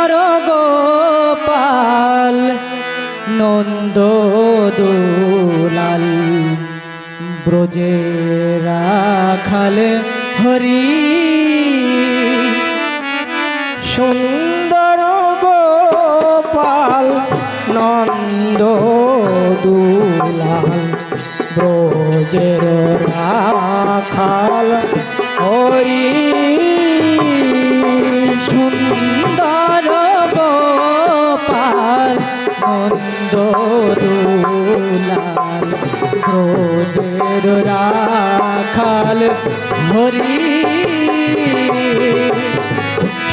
সুন্দর গোপাল নন্দ দুলাল ব্রজে রাখাল হরি। সুন্দর গোপাল নন্দ দুলাল ব্রজের রাখাল নন্দ দুলাল ব্রজের রাখাল হরি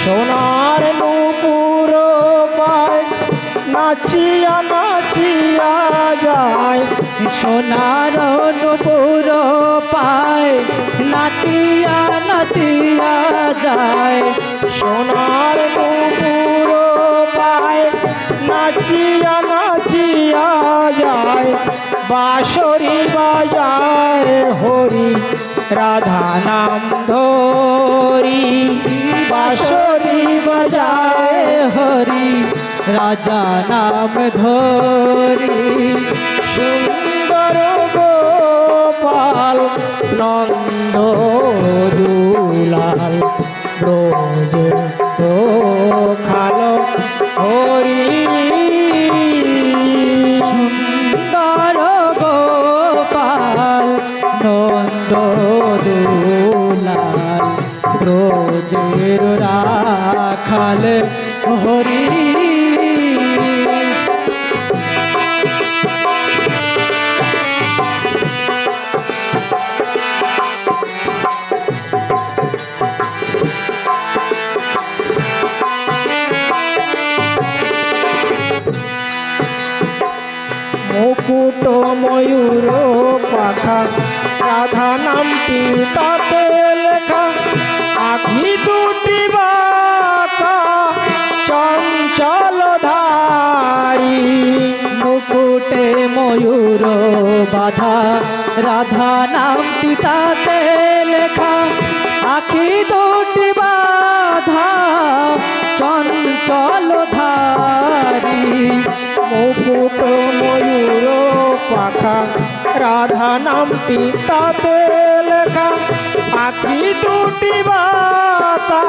সোনার নুপুর পায়, নাচিয়া নাচিয়া যায়। সোনার নুপুর পায়, নাচিয়া নাচিয়া যায়। সোনার নুপুর পায় নাচিয়া নাচিয়া যায়। বাঁশরি বাজায় হরি রাধা নাম ধরি বাঁশরি বাজায় হরি রাজা নাম ধরি। সুন্দর গোপাল নন্দ দুলাল ব্রজে তো খালো হরি রাখাল হরি। মুকুট ময়ূর পাখা রাধা নামটি তাতে লেখা আখি দুটি মুকুটে ময়ূর বাধা। রাধা নামটি তাতে লেখা। আখি দুটি বাধা। চঞ্চল ধারি। মুকুট ময়ূর পাখা। রাধা নামটি তাতে লেখা। আখি দুটি বাতা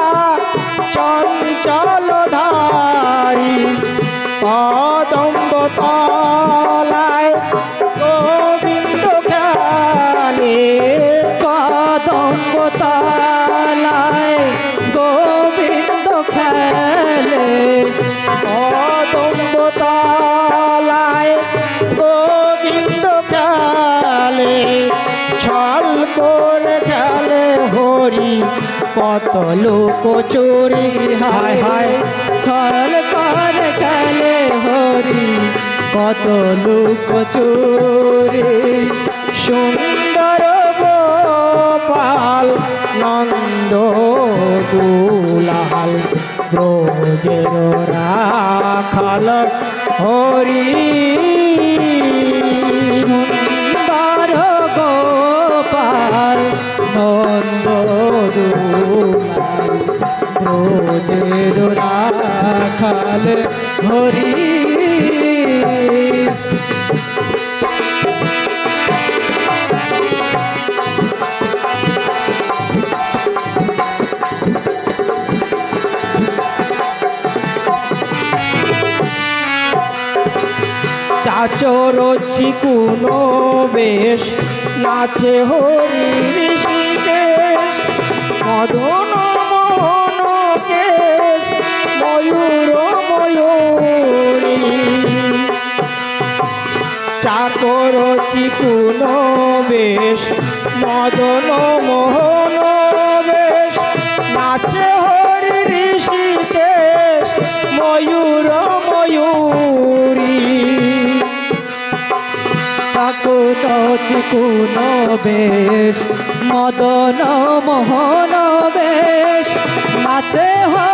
চঞ্চল ধারি। কদম্ব তলায় গোবিন্দ খেলে কদম্ব তলায় গোবিন্দ খেলে কদম্ব কত লোক চোরি হায় হায়। ছল করে খেলে হরি, কত লোক চোরি। সুন্দর গোপাল, নন্দ দুলাল, ব্রজের রাখাল, হরি। সুন্দর গোপাল, নন্দ দুলাল, ব্রজের রাখাল। হরি চাচর চিকুনো বেশ নাচে হরি মদন ময়ূর ময়ূরী চাকর চিকুন বেশ মদন মোহন বেশ। নাচে হরি ঋষিকেশ, ময়ূর ময়ূরী। চাকুন চিকুন বেশ মদন মোহন বেশ। নাচে হরি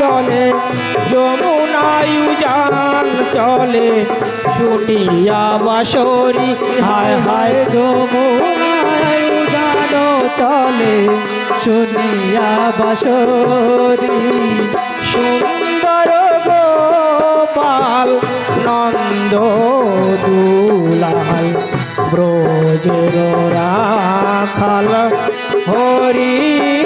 দলে যমুনায় উজান চলে শুনিয়া বাসরি হায় হায় যমুনায় জানো চলে শুনিয়া বাসরি সুন্দর গোপাল নন্দ দুলাল, ব্রজের রাখাল হরি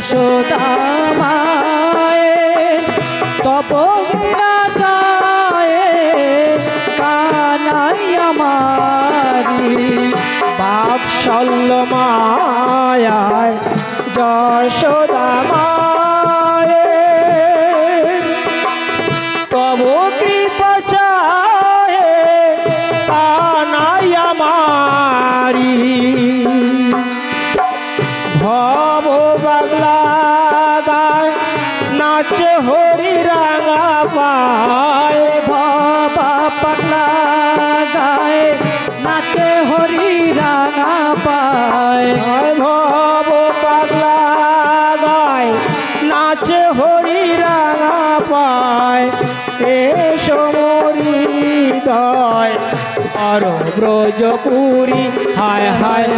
যশোদা মায়ের তপগিরা যায় কানাই আমারি। বাৎসল্য মায়ায় যশোদা নাচে হরি রাঙা পায়, বাবা পাগলা গায়। নাচে হরি রাঙা পায় ভব পাগলা গায়। নাচে হরি রাঙা পায় এ সমরি দয়। আর ব্রজপুরী হায় হায়,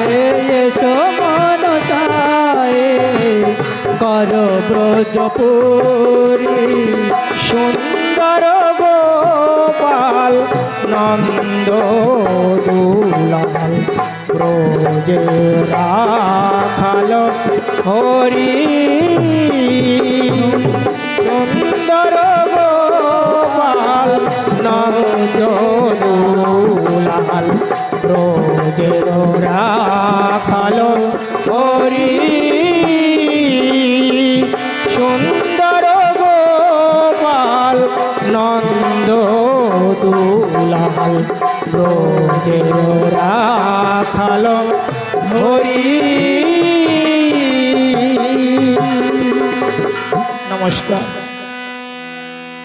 এসো মন চায়। কর ব্রজপুরী সুন্দর গোপাল নন্দ দুলাল ব্রজে রাখাল হরি সুন্দর গোপাল নন্দ দুলাল ব্রজে রাখাল দুলাল ব্রজের রাখাল হরি নমস্কার।